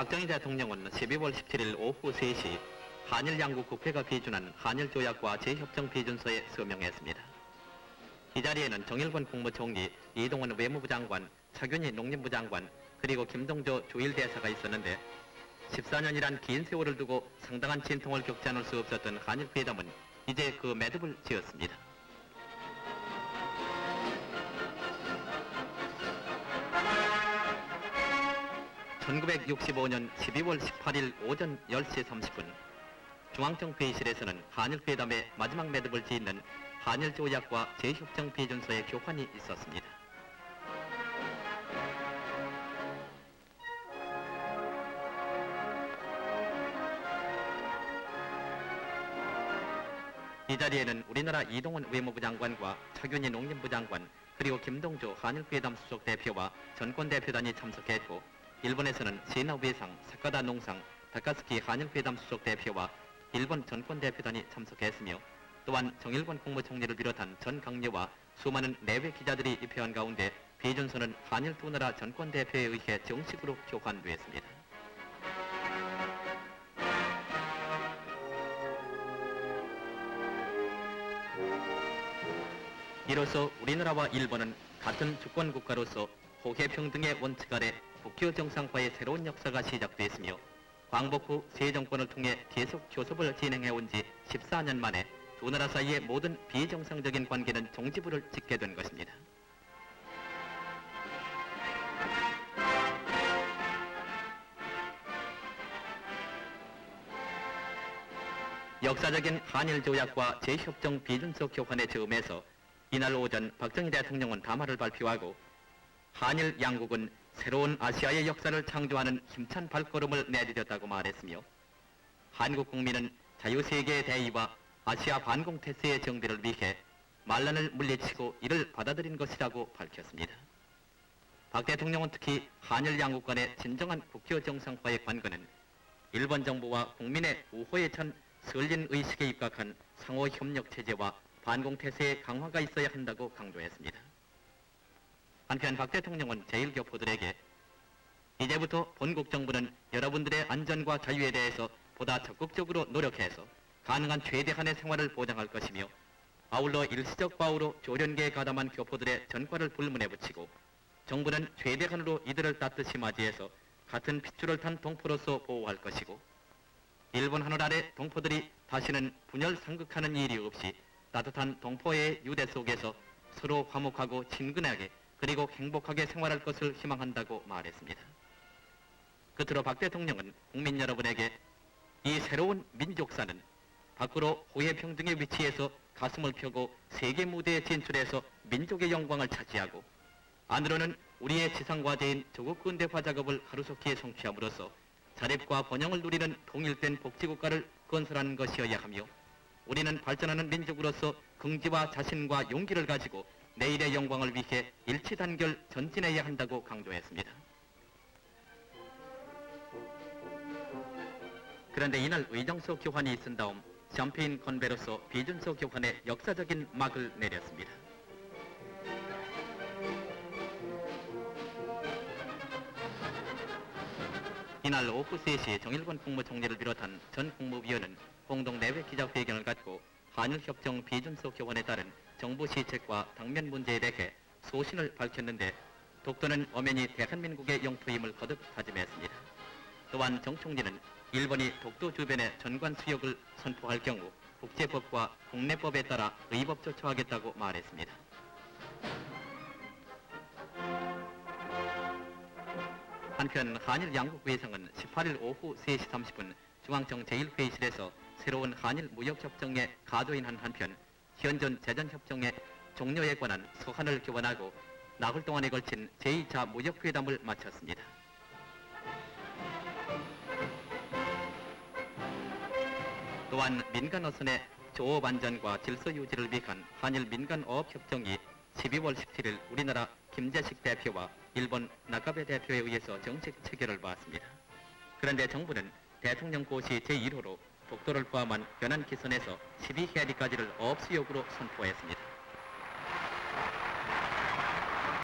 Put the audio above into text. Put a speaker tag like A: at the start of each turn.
A: 박정희 대통령은 12월 17일 오후 3시 한일 양국 국회가批준한 한일 조약과 재협정批준서에 서명했습니다. 이 자리에는 정일권 국무총리, 이동원 외무부 장관, 차균희 농림부 장관, 그리고 김동조 주일대사가 있었는데 14년이란 긴 세월을 두고 상당한 진통을 겪지 않을 수 없었던 한일 회담은 이제 그 매듭을 지었습니다. (1965년 12월 18일) 오전 (10시 30분) 중앙청 회의실에서는 한일 회담의 마지막 매듭을 짓는 한일 조약과 재협정批准서의 교환이 있었습니다. 이 자리에는 우리나라 이동원 외무부 장관과 차균희 농림부 장관 그리고 김동조 한일회담 수석 대표와 전권 대표단이 참석했고 일본에서는 시나 외상, 사카다 농상, 다카스키 한일회담 수석 대표와 일본 전권 대표단이 참석했으며 또한 정일권 국무총리를 비롯한 전 강요와 수많은 내외 기자들이 입회한 가운데 비준서는 한일 두 나라 전권 대표에 의해 정식으로 교환되었습니다. 이로써 우리나라와 일본은 같은 주권 국가로서 호혜 평등의 원칙 아래 국교 정상화의 새로운 역사가 시작됐으며 광복 후새 정권을 통해 계속 교섭을 진행해온 지 14년 만에 두 나라 사이의 모든 비정상적인 관계는 종지부를 찍게 된 것입니다. 역사적인 한일 조약과 재협정 비준서 교환의 즈음에서 이날 오전 박정희 대통령은 담화를 발표하고 한일 양국은 새로운 아시아의 역사를 창조하는 힘찬 발걸음을 내디뎠다고 말했으며 한국 국민은 자유세계의 대의와 아시아 반공 태세의 정비를 위해 만란을 물리치고 이를 받아들인 것이라고 밝혔습니다. 박 대통령은 특히 한일 양국 간의 진정한 국교 정상화의 관건은 일본 정부와 국민의 우호에 찬 설린 의식에 입각한 상호 협력 체제와 반공 태세의 강화가 있어야 한다고 강조했습니다. 한편 박 대통령은 제1교포들에게 이제부터 본국 정부는 여러분들의 안전과 자유에 대해서 보다 적극적으로 노력해서 가능한 최대한의 생활을 보장할 것이며 아울러 일시적 과오로 조련계에 가담한 교포들의 전과를 불문에 붙이고 정부는 최대한으로 이들을 따뜻이 맞이해서 같은 핏줄을 탄 동포로서 보호할 것이고 일본 하늘 아래 동포들이 다시는 분열 상극하는 일이 없이 따뜻한 동포의 유대 속에서 서로 화목하고 친근하게 그리고 행복하게 생활할 것을 희망한다고 말했습니다. 끝으로 박 대통령은 국민 여러분에게 이 새로운 민족사는 밖으로 호혜평등의 위치에서 가슴을 펴고 세계 무대에 진출해서 민족의 영광을 차지하고 안으로는 우리의 지상과제인 조국 근대화 작업을 하루속히 성취함으로써 자립과 번영을 누리는 통일된 복지국가를 건설하는 것이어야 하며 우리는 발전하는 민족으로서 긍지와 자신과 용기를 가지고 내일의 영광을 위해 일치단결 전진해야 한다고 강조했습니다. 그런데 이날 의정서 교환이 있은 다음 샴페인 건배로서 비준서 교환의 역사적인 막을 내렸습니다. 이날 오후 3시 정일권 국무총리를 비롯한 전 국무위원은 공동 내외 기자회견을 갖고 한일협정 비준서 교환에 따른 정부 시책과 당면 문제에 대해 소신을 밝혔는데 독도는 엄연히 대한민국의 영토임을 거듭 다짐했습니다. 또한 정 총리는 일본이 독도 주변의 전관 수역을 선포할 경우 국제법과 국내법에 따라 의법 조처하겠다고 말했습니다. 한편 한일 양국 외상은 18일 오후 3시 30분 중앙청 제1회의실에서 새로운 한일 무역협정에 가도인한 한편 현존 재전협정의 종료에 관한 서한을 교환하고 나흘 동안에 걸친 제2차 무역회담을 마쳤습니다. 또한 민간 어선의 조업 안전과 질서 유지를 위한 한일 민간 어업 협정이 12월 17일 우리나라 김재식 대표와 일본 나카베 대표에 의해서 정식 체결을 받았습니다. 그런데 정부는 대통령 고시 제1호로 독도를 포함한 연안 기선에서 12해리까지를 어업 수역으로 선포했습니다.